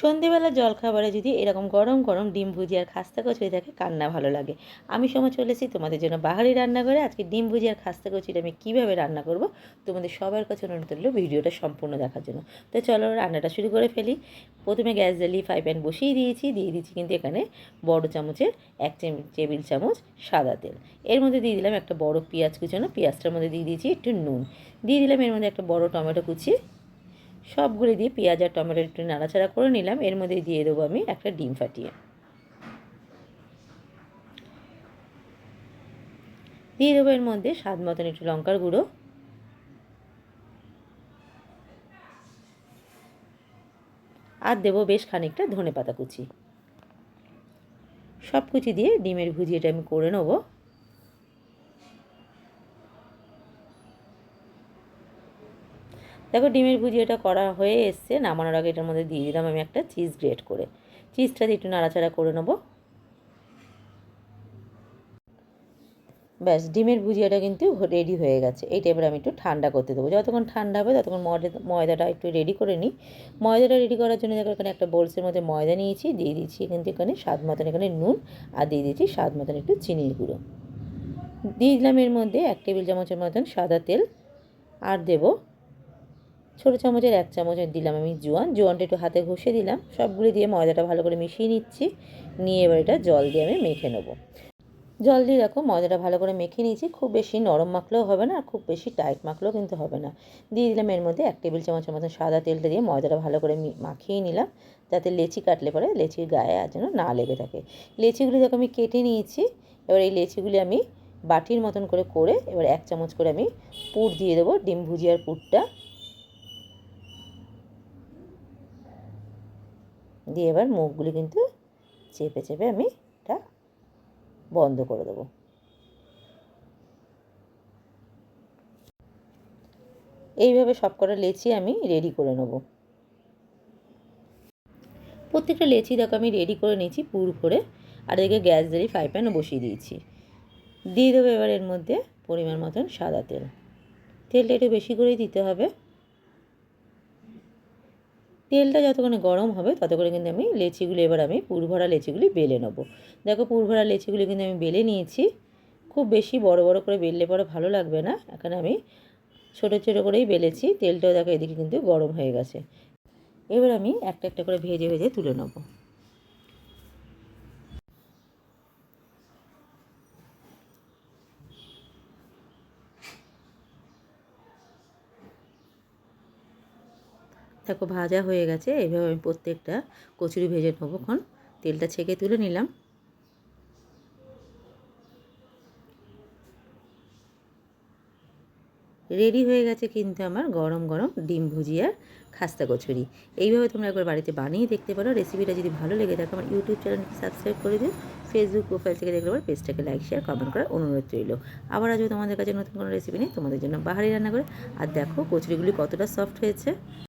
সন্ধেবেলা জলখাবারে যদি এরকম গরম গরম ডিম ভুজিয়ার খাস্তা কচুরি থাকে কান্না ভালো লাগে। আমি সময় চলেছি তোমাদের জন্য বাহারি রান্নাঘরে। আজকে ডিম ভুজিয়ার খাস্তা কচুরি আমি কীভাবে রান্না করব তোমাদের সবার কাছে অনুরোধ করল ভিডিওটা সম্পূর্ণ দেখার জন্য। তো চলো রান্নাটা শুরু করে ফেলি। প্রথমে গ্যাস জ্বালিয়ে ফ্রাই প্যান বসিয়ে দিয়েছি। দিয়ে দিচ্ছি কিন্তু এখানে বড় চামচের এক টেবিল চামচ সাদা তেল। এর মধ্যে দিয়ে দিলাম একটা বড় পেঁয়াজ কুচানো। পেঁয়াজটার মধ্যে দিয়ে দিয়েছি একটু নুন। দিয়ে দিলাম এর মধ্যে একটা বড় টমেটো কুচি। সবগুলো দিয়ে পেঁয়াজ আর টমেটো একটু নাড়াচাড়া করে নিলাম। এর মধ্যে দিয়ে দেবো আমি একটা ডিম ফাটিয়ে। দিয়ে দেবো এর মধ্যে স্বাদ মতন একটু লঙ্কার গুঁড়ো। আর দেবো বেশ খানিকটা ধনে পাতা কুচি। সব কুচি দিয়ে ডিমের ভুজিয়াটা আমি করে নেব। দেখো ডিমের ভুজিয়াটা করা হয়ে এসছে, নামানোর আগে এটার মধ্যে দিয়ে দিলাম আমি একটা চিজ গ্রেট করে। চিজটা একটু নাড়াচাড়া করে নেব। ব্যাস, ডিমের ভুজিয়াটা কিন্তু রেডি হয়ে গেছে। এইটা এবার আমি একটু ঠান্ডা করতে দেবো। যতক্ষণ ঠান্ডা হবে, ততক্ষণ ময়দাটা একটু রেডি করে নিই। ময়দাটা রেডি করার জন্য দেখো এখানে একটা বোলসের মধ্যে ময়দা নিয়েছি, দিয়ে দিচ্ছি কিন্তু এখানে স্বাদ মতন এখানে নুন, আর দিয়ে দিচ্ছি স্বাদ মতন একটু চিনির গুঁড়ো। দিয়ে দিলাম এর মধ্যে এক টেবিল চামচের মতন সাদা তেল, আর দেবো ছোটো চামচের এক চামচ দিলাম আমি জোয়ান। জোয়ানটা একটু হাতে ঘষে দিলাম। সবগুলি দিয়ে ময়দাটা ভালো করে মিশিয়ে নিচ্ছি। নিয়ে এবার এটা জল দিয়ে আমি মেখে নেব। জল দিয়ে দেখো ময়দাটা ভালো করে মেখে নিয়েছি। খুব বেশি নরম মাখলেও হবে না আর খুব বেশি টাইট মাখলেও কিন্তু হবে না। দিয়ে দিলাম এর মধ্যে এক টেবিল চামচের মতন সাদা তেলটা দিয়ে ময়দাটা ভালো করে মাখিয়ে নিলাম। যাতে লেচি কাটলে পরে লেচির গায়ে আর যেন না লেগে থাকে। লেচিগুলি দেখো আমি কেটে নিয়েছি। এবার এই লেচিগুলি আমি বাটির মতন করে করে এবার এক চামচ করে আমি পুর দিয়ে দেবো। ডিম ভুজিয়ার পুরটা। দিয়ে এবার মুখগুলি কিন্তু চেপে চেপে আমি এটা বন্ধ করে দেবো। এইভাবে সব কটা লেচি আমি রেডি করে নেব। প্রত্যেকটা লেচি দেখো আমি রেডি করে নিয়েছি পুর করে, আর এদিকে গ্যাস দিয়ে ফ্রাই প্যানও বসিয়ে দিয়েছি। দিয়ে দেবো এবার এর মধ্যে পরিমাণ মতন সাদা তেল। তেলটা একটু বেশি করেই দিতে হবে। তেলটা যতক্ষণে গরম হবে ততক্ষণে কিন্তু আমি লেচিগুলি, এবার আমি পুরভরা লেচিগুলি বেলে নেব। দেখো পুরভরা লেচিগুলি কিন্তু আমি বেলে নিয়েছি। খুব বেশি বড় বড় করে বেললে পরে ভালো লাগবে না। এখানে আমি ছোটো ছোটো করেই বেলেছি, তেলটাও দেখো এদিকে কিন্তু গরম হয়ে গেছে। এবার আমি একটা একটা করে ভেজে ভেজে তুলে নেব। দেখো ভাজা হয়ে গেছে এইভাবে আমি প্রত্যেকটা কচুরি ভেজে নেব। এখন তেলটা ছেঁকে তুলে নিলাম। রেডি হয়ে গেছে কিন্তু আমার গরম গরম ডিম ভুজিয়ার খাস্তা কচুরি। এইভাবে তোমরা একবার বাড়িতে বানিয়ে দেখতে পারো। রেসিপিটা যদি ভালো লেগে থাকে, আমার ইউটিউব চ্যানেলটি সাবস্ক্রাইব করে দিও। ফেসবুক প্রোফাইল থেকে দেখলে পর পেজটাকে লাইক, শেয়ার, কমেন্ট করার অনুরোধ রইল। আবার আজও তোমাদের কাছে নতুন কোনো রেসিপি নেই তোমাদের জন্য বাহারি রান্না করে। আর দেখো কচুরিগুলি কতটা সফট হয়েছে।